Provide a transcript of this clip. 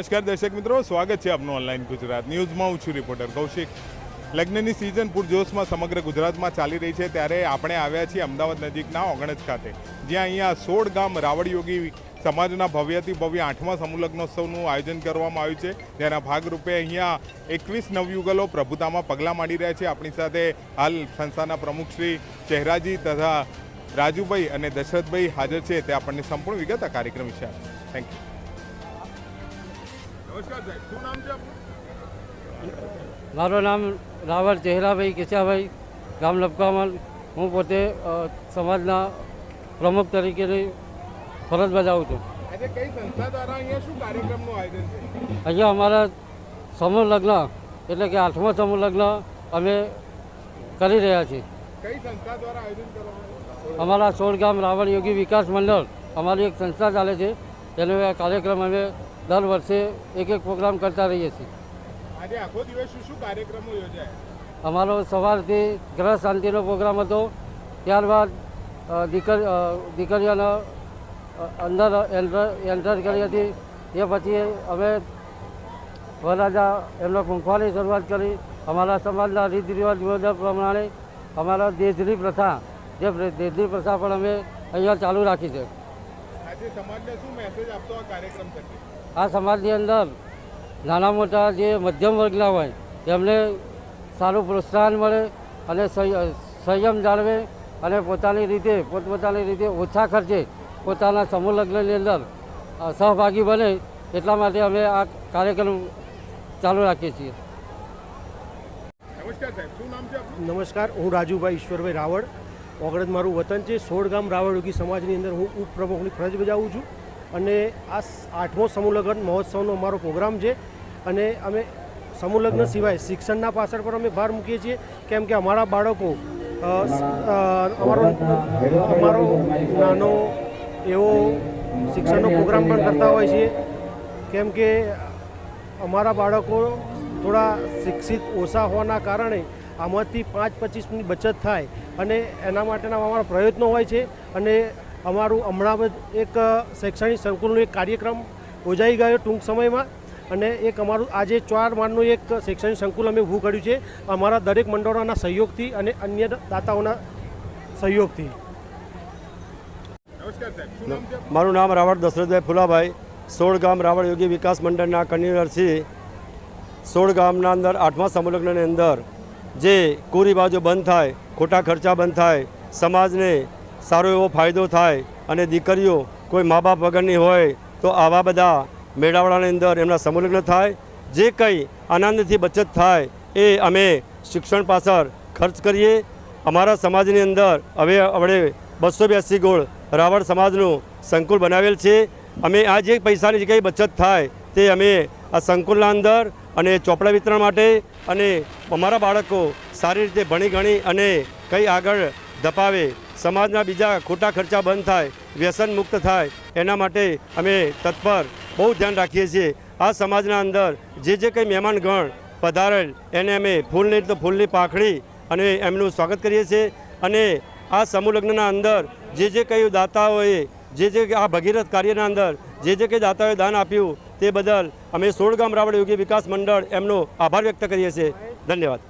નમસ્કાર દર્શક મિત્રો, સ્વાગત છે આપનું ઓનલાઈન ગુજરાત ન્યૂઝમાં. હું છું રિપોર્ટર કૌશિક. લગ્નની સિઝન પૂરજોશમાં સમગ્ર ગુજરાતમાં ચાલી રહી છે. ત્યારે આપણે આવ્યા છીએ અમદાવાદ નજીકના ઓગણજ ખાતે, જ્યાં અહીંયા સોળ ગામ રાવળયોગી સમાજના ભવ્યથી ભવ્ય આઠમા સમૂહલગ્નોત્સવનું આયોજન કરવામાં આવ્યું છે. જેના ભાગરૂપે અહીંયા એકવીસ નવયુગલો પ્રભુતામાં પગલાં માંડી રહ્યા છે. આપણી સાથે હાલ સંસ્થાના પ્રમુખ શ્રી ચહેરાજી તથા રાજુભાઈ અને દશરથભાઈ હાજર છે. તે આપણને સંપૂર્ણ વિગત આ કાર્યક્રમ વિશે થેન્ક યુ નમસ્કાર સાહેબ શું નામ છે આપનું? મારું નામ રાવલ ચહેરાભાઈ કેશાભાઈ ગામ લપકામલ હું પોતે સમાજના પ્રમુખ તરીકેની ફરજ બજાવું છું. અહીંયા અમારા સમૂહ લગ્ન એટલે કે આઠમા સમૂહ લગ્ન અમે કરી રહ્યા છીએ? અમારા સોળ ગામ રાવણ યોગી વિકાસ મંડળ અમારી એક સંસ્થા ચાલે છે. તેનો આ કાર્યક્રમ અમે દર વર્ષે એક એક પ્રોગ્રામ કરતા રહીએ છીએ. આજે આખો દિવસ શું શું કાર્યક્રમો યોજાય? અમારો સવારથી ગ્રહ શાંતિનો પ્રોગ્રામ હતો ત્યારબાદ દીકરી દીકર દીકરીઓનો અંદર એન્ટર એન્ટર કરી હતી એ પછી અમે વરરાજા એમનો પૂંખવાની શરૂઆત કરી. અમારા સમાજના રીત રિવાજ મુજબ પ્રમાણે અમારા દેશની પ્રથા જે દેશની પ્રથા પણ અમે અહીંયા ચાલુ રાખી છે. આજે સમાજને શું મેસેજ આપતો આ કાર્યક્રમ થકી? આ સમાજની અંદર નાના મોટા જે મધ્યમ વર્ગના હોય તેમને સારું પ્રોત્સાહન મળે અને સંયમ જાળવે અને પોતાની રીતે પોતપોતાની રીતે ઓછા ખર્ચે પોતાના સમૂહ લગ્નની અંદર સહભાગી બને એટલા માટે અમે આ કાર્યક્રમ ચાલુ રાખીએ છીએ. નમસ્કાર સાહેબ શું નામ છે આપનું? નમસ્કાર હું રાજુભાઈ ઈશ્વરભાઈ રાવળ. ઓગણજ મારું વતન છે સોળ ગામ રાવળ યોગી સમાજની અંદર હું ઉપપ્રમુખની ફરજ બજાવું છું. અને આ આઠમો સમૂહલગ્ન મહોત્સવનો અમારો પ્રોગ્રામ છે. અને અમે સમૂહલગ્ન સિવાય શિક્ષણના પાછળ પણ અમે ભાર મૂકીએ છીએ. કેમ કે અમારા બાળકો અમારો અમારો નાનો એવો શિક્ષણનો પ્રોગ્રામ પણ કરતા હોય છે. કેમ કે અમારા બાળકો થોડા શિક્ષિત ઓછા હોવાના કારણે આમાંથી પાંચ પચીસની બચત થાય અને એના માટેના અમારા પ્રયત્નો હોય છે. અને અમારું હમણાં જ એક શૈક્ષણિક સંકુલનો એક કાર્યક્રમ યોજાઈ ગયો ટૂંક સમયમાં અને એક અમારું આજે ચાર માળનું એક શૈક્ષણિક સંકુલ અમે ઊભું કર્યું છે. અમારા દરેક મંડળોના સહયોગથી અને અન્ય દાતાઓના સહયોગથી? મારું નામ રાવળ દશરથભાઈ ફુલાભાઈ સોળ ગામ રાવળ યોગી વિકાસ મંડળના કન્વીનર છે સોળ ગામના અંદર આઠમા સમૂહલગ્નની અંદર જે કુરિવાજો બંધ થાય ખોટા ખર્ચા બંધ થાય સમાજને સારો એવો ફાયદો થાય અને દીકરીઓ કોઈ મા બાપ વગરની હોય તો આવા બધા મેળાવડાની અંદર એમના સંલગ્ન થાય. જે કંઈ આનંદથી બચત થાય એ અમે શિક્ષણ પાછળ ખર્ચ કરીએ. અમારા સમાજની અંદર હવે આપણે બસો બ્યાસી ગોળ રાવણ સમાજનું સંકુલ બનાવેલ છે. અમે આ જે પૈસાની જે કંઈ બચત થાય તે અમે આ સંકુલના અંદર અને ચોપડા વિતરણ માટે અને અમારા બાળકો સારી રીતે ભણી ગણી અને કંઈ આગળ ધપાવે સમાજના બીજા ખોટા ખર્ચા બંધ થાય, વ્યસન મુક્ત થાય, એના માટે અમે તત્પર બહુ ધ્યાન રાખીએ છીએ. આ સમાજના અંદર જે જે કંઈ મહેમાનગણ પધારેલ, એને અમે ફૂલની તો ફૂલની પાખડી અને એમનું સ્વાગત કરીએ છીએ. અને આ સમૂહલગ્નના અંદર જે જે કંઈ દાતાઓએ, જે જે આ ભગીરથ કાર્યના અંદર જે જે કંઈ દાતાઓએ દાન આપ્યું, તે બદલ અમે સોળ ગામ રાવળ યોગી વિકાસ મંડળ એમનો આભાર વ્યક્ત કરીએ છીએ. ધન્યવાદ.